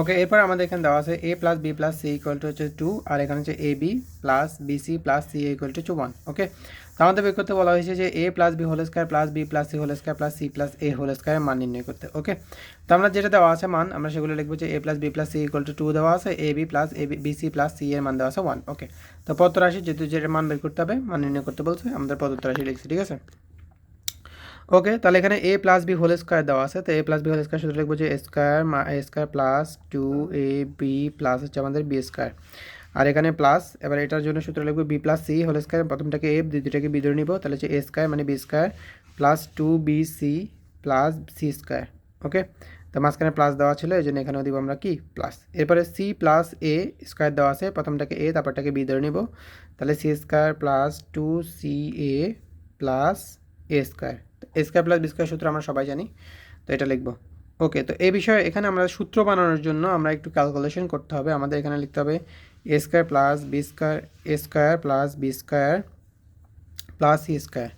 ওকে এরপর আমাদের এখানে দেওয়া আছে A plus B plus C equal to হচ্ছে টু আর এখানে হচ্ছে A B plus B C plus C equal to one okay তো আমাদের বের করতে বলা হয়েছে যে A plus B whole square plus B plus C whole square plus C plus A whole স্কোয়ারের মান নির্ণয় করতে ওকে তো আমরা যেটা দেওয়া আছে মান, আমরা সেগুলো লিখব যে A plus B plus C equal to two দেওয়া আছে A B plus A B C plus C এর মান দেওয়া আছে ওয়ান ওকে তো পত্র রাশি যেহেতু যেটা মান বের করতে হবে, মান নির্ণয় করতে বলছে, আমাদের পদত্ব রাশি লিখছি, ঠিক আছে? ওকে তাহলে এখানে A plus B whole square দেওয়া আছে। তো A plus B whole square শুধু লিখব যে square square plus two A B plus হচ্ছে আমাদের বি স্কোয়ার আর এখানে প্লাস এবার এটার জন্য সূত্র লিখব B plus C whole square প্রথমটাকে A দ্বিতীয়টাকে বি ধরে নিব, তাহলে হচ্ছে এ স্কোয়ার মানে B square plus two B C plus C square okay তো মাঝখানে প্লাস দেওয়া ছিল, এই জন্য এখানেও দিব আমরা কি? প্লাস এরপরে সি প্লাস এ স্কোয়ার দেওয়া আছে, প্রথমটাকে এ তারপরটাকে বি ধরে নিব। তাহলে C square plus two C A plus A square square plus B square সূত্র আমরা সবাই জানি, তো এটা লিখব। ওকে, তো এই বিষয়ে এখানে আমরা সূত্র বানানোর জন্য আমরা একটু ক্যালকুলেশন করতে হবে। আমাদের এখানে লিখতে হবে A square plus B square A square plus B square plus C square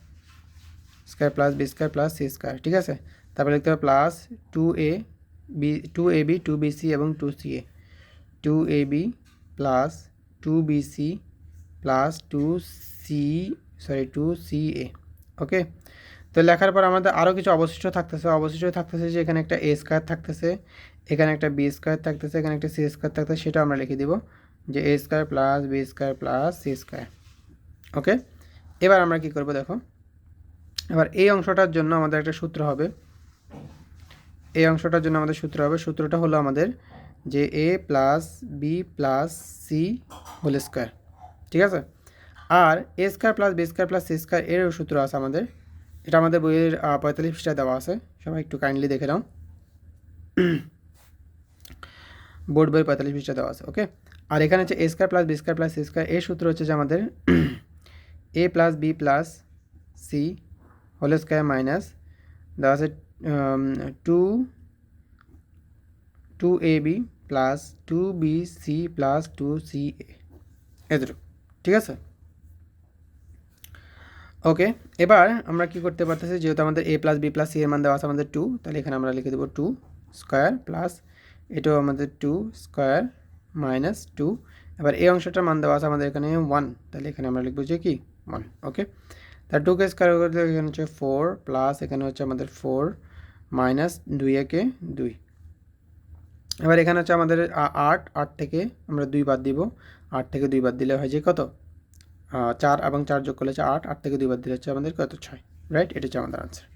square plus B square plus C square, ঠিক আছে? তারপরে লিখতে হবে plus two A B two A B two B C এবং two C A two A B plus two B C plus two C sorry two C A okay তো লেখার পর আমাদের আরও কিছু অবশিষ্ট থাকতেছে। অবশিষ্ট থাকতেছে যে এখানে একটা এ স্কোয়ার থাকতেছে, এখানে একটা বি স্কোয়ার থাকতেছে, এখানে একটা সি স্কোয়ার থাকতেছে, সেটা আমরা লিখে দিব যে A square plus B square plus C square okay এবার আমরা কি করব দেখো? এবার এই অংশটার জন্য আমাদের একটা সূত্র হবে। এই অংশটার জন্য আমাদের সূত্র হবে, সূত্রটা হলো আমাদের যে A plus B plus C whole square ঠিক আছে? আর A square plus B square plus C square এরও সূত্র আছে আমাদের। এটা আমাদের বইয়ের পঁয়তাল্লিশ পৃষ্ঠায় দেওয়া আছে। সবাই একটু কাইন্ডলি দেখে নাও। বোর্ড বইয়ের পঁয়তাল্লিশ পৃষ্ঠা দেওয়া আছে ওকে আর এখানে হচ্ছে A square plus B square plus C square এর সূত্র হচ্ছে যে আমাদের A plus B plus C whole square minus দেওয়া আছে two two A B plus two B C plus two C A এতটুকু ঠিক আছে? ওকে এবার আমরা কি করতে পারতেছি? যেহেতু আমাদের A plus B plus C এর মান দেওয়া আছে আমাদের টু তাহলে এখানে আমরা লিখে দেবো টু স্কোয়ার প্লাস এটাও আমাদের টু স্কোয়ার মাইনাস টু এবার এই অংশটার মান দেওয়া আছে আমাদের এখানে ওয়ান তাহলে এখানে আমরা লিখব যে কি? ওয়ান ওকে তার টুকে স্কোয়ার করতে এখানে হচ্ছে ফোর প্লাস এখানে হচ্ছে আমাদের ফোর মাইনাস দুই একে দুই। এবার এখানে হচ্ছে আমাদের আট আট থেকে আমরা দুই বাদ দিব। আট থেকে দুই বাদ দিলে হয় যে কত? চার এবং চার যোগ করলে হচ্ছে আট আট থেকে দুইবার দিলে হচ্ছে আমাদের কত? ছয়। রাইট এটা হচ্ছে আমাদের আনসার